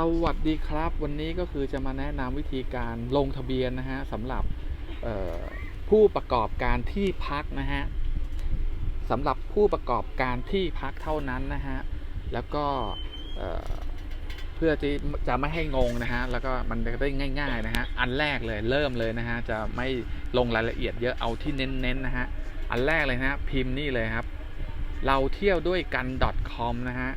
สวัสดีครับ วันนี้ก็คือจะมาแนะนำวิธีการลงทะเบียนนะฮะสำหรับผู้ประกอบการที่พักนะฮะสำหรับผู้ประกอบการที่พักเท่านั้นนะฮะแล้วก็เเพื่อที่จะไม่ให้งงนะฮะแล้วก็มันจะได้ง่าย ๆนะฮะอันแรกเลยเริ่มเลยนะฮะจะไม่ลงรายละเอียดเยอะเอาที่เน้นๆนะฮะอันแรกเลยนะฮะพิมพ์นี่เลยครับ เราเที่ยวด้วยกัน .com นะฮะ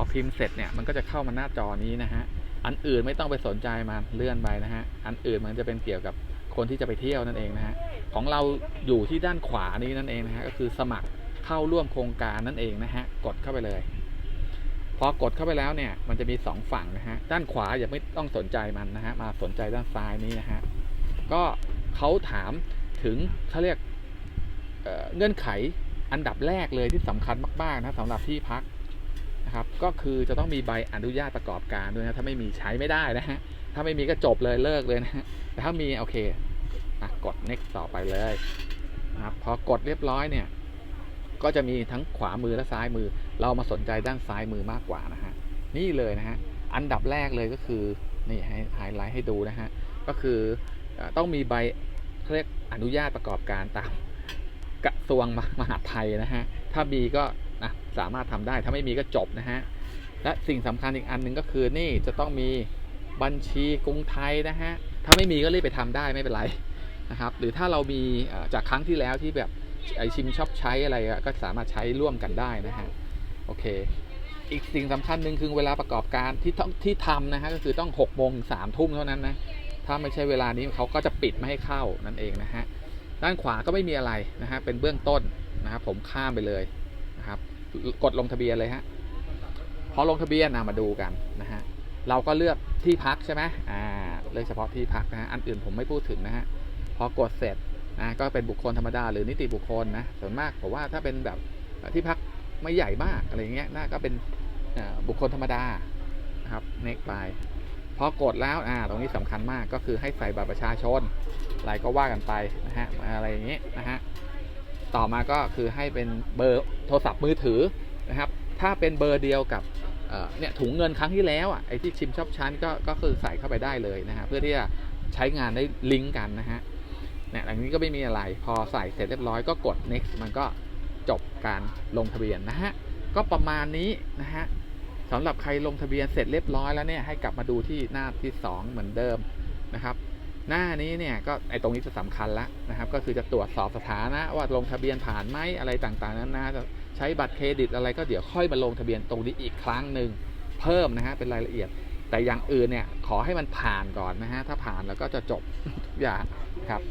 อพิมพ์เสร็จเนี่ยมันก็จะเข้ามาหน้าจอนี้นะฮะ อันอื่นไม่ต้องไปสนใจมันเลื่อนไปนะฮะ อันอื่นมันจะเป็นเกี่ยวกับคนที่จะไปเที่ยวนั่นเองนะฮะ ของเราอยู่ที่ด้านขวานี้นั่นเองนะฮะ ก็คือสมัครเข้าร่วมโครงการนั่นเองนะฮะ กดเข้าไปเลย พอกดเข้าไปแล้วเนี่ย มันจะมีสองฝั่งนะฮะ ด้านขวาอย่าไม่ต้องสนใจมันนะฮะ มาสนใจด้านซ้ายนี้นะฮะ ก็เขาถามถึงเขาเรียกเเงื่อนไขอันดับแรกเลยที่สำคัญมากๆนะสำหรับที่พัก นะครับก็คือจะต้องมีใบอนุญาตประกอบการด้วยนะถ้าไม่มีใช้ไม่ได้นะฮะถ้าไม่มีก็จบเลยเลิกเลยนะฮะแต่ถ้ามีโอเคอะกด next ต่อไปเลยนะครับพอกดเรียบร้อยเนี่ยก็จะมีทั้งขวามือและซ้ายมือ เรามาสนใจด้านซ้ายมือมากกว่านะฮะนี่เลยนะฮะอันดับแรกเลยก็คือนี่ให้ไฮไลท์ให้ดูนะฮะก็คือต้องมีใบเรียกอนุญาตประกอบการตาม กระทรวงมหาดไทยนะฮะ ถ้ามีก็นะสามารถทำได้ ถ้าไม่มีก็จบนะฮะ และสิ่งสำคัญอีกอันหนึ่งก็คือนี่จะต้องมีบัญชีกรุงไทยนะฮะ ถ้าไม่มีก็รีบไปทำได้ไม่เป็นไรนะครับ หรือถ้าเรามีจากครั้งที่แล้วที่แบบไอชิมชอปใช้อะไรก็สามารถใช้ร่วมกันได้นะฮะ โอเค อีกสิ่งสำคัญหนึ่งคือเวลาประกอบการที่ต้องที่ทำนะฮะก็คือต้อง6กโมงสามทุ่มเท่านั้นนะ ถ้าไม่ใช่เวลานี้เขาก็จะปิดไม่ให้เข้านั่นเองนะฮะ ด้านขวาก็ไม่มีอะไรนะฮะเป็นเบื้องต้นนะครับผมข้ามไปเลยนะครับกดลงทะเบียนเลยฮะพอลงทะเบียนนะมาดูกันนะฮะเราก็เลือกที่พักใช่ไหมอ่าเลือกเฉพาะที่พักนะฮะอันอื่นผมไม่พูดถึงนะฮะพอกดเสร็จนะก็เป็นบุคคลธรรมดาหรือนิติบุคคลนะส่วนมากผมว่าถ้าเป็นแบบที่พักไม่ใหญ่มากอะไรเงี้ยน่าก็เป็นบุคคลธรรมดานะครับ next ไป พอกดแล้วอ่าตรงนี้สำคัญมากก็คือให้ใส่บัตรประชาชนอะไรก็ว่ากันไปนะฮะอะไรอย่างเงี้ยนะฮะต่อมาก็คือให้เป็นเบอร์โทรศัพท์มือถือนะครับถ้าเป็นเบอร์เดียวกับเอ่อเนี่ยถุงเงินครั้งที่แล้วอะไอ้ที่ชิมชอบชั้นก็ก็คือใส่เข้าไปได้เลยนะฮะเพื่อที่จะใช้งานได้ลิงก์กันนะฮะเนี่ยหลังนี้ก็ไม่มีอะไรพอใส่เสร็จเรียบร้อยก็กด next มันก็จบการลงทะเบียนนะฮะก็ประมาณนี้นะฮะ สำหรับใครลงทะเบียนเสร็จเรียบร้อยแล้วเนี่ยให้กลับมาดูที่หน้าที่ 2 เหมือนเดิมนะครับ หน้านี้เนี่ยก็ไอตรงนี้จะสำคัญแล้วนะครับ ก็คือจะตรวจสอบสถานะว่าลงทะเบียนผ่านไหมอะไรต่างๆนั้นนะจะใช้บัตรเครดิตอะไรก็เดี๋ยวค่อยมาลงทะเบียนตรงนี้อีกครั้งหนึ่งเพิ่มนะฮะเป็นรายละเอียด แต่อย่างอื่นเนี่ยขอให้มันผ่านก่อนนะฮะถ้าผ่านแล้วก็จะจบทุกอย่างครับ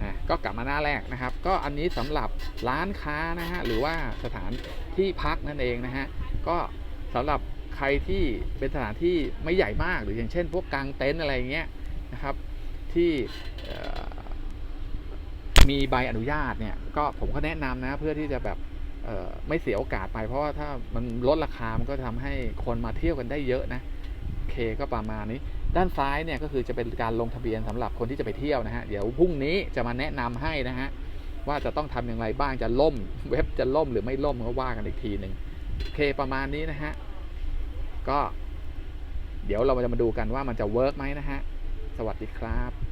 นะก็กลับมาหน้าแรกนะครับ ก็อันนี้สำหรับร้านค้านะฮะหรือว่าสถานที่พักนั่นเองนะฮะก็ สำหรับใครที่เป็นสถานที่ไม่ใหญ่มากหรืออย่างเช่น พวกกางเต็นท์อะไรอย่างเงี้ยนะครับที่มีใบอนุญาตเนี่ยก็ผมก็แนะนำนะเพื่อที่จะแบบไม่เสียโอกาสไป เพราะว่าถ้ามันลดราคา มันก็ทำให้คนมาเที่ยวกันได้เยอะนะโอเคก็ประมาณนี้ ด้านซ้ายเนี่ยก็คือจะเป็นการลงทะเบียนสำหรับคนที่จะไปเที่ยวนะฮะเดี๋ยวพรุ่งนี้จะมาแนะนำให้นะฮะว่าจะต้องทำอย่างไรบ้างจะล่ม เว็บจะล่มหรือไม่ล่มก็ว่ากันอีกทีหนึ่ง โอเคประมาณนี้นะฮะ ก็ เดี๋ยวเราจะมาดูกันว่ามันจะเวิร์กไหมนะฮะ สวัสดีครับ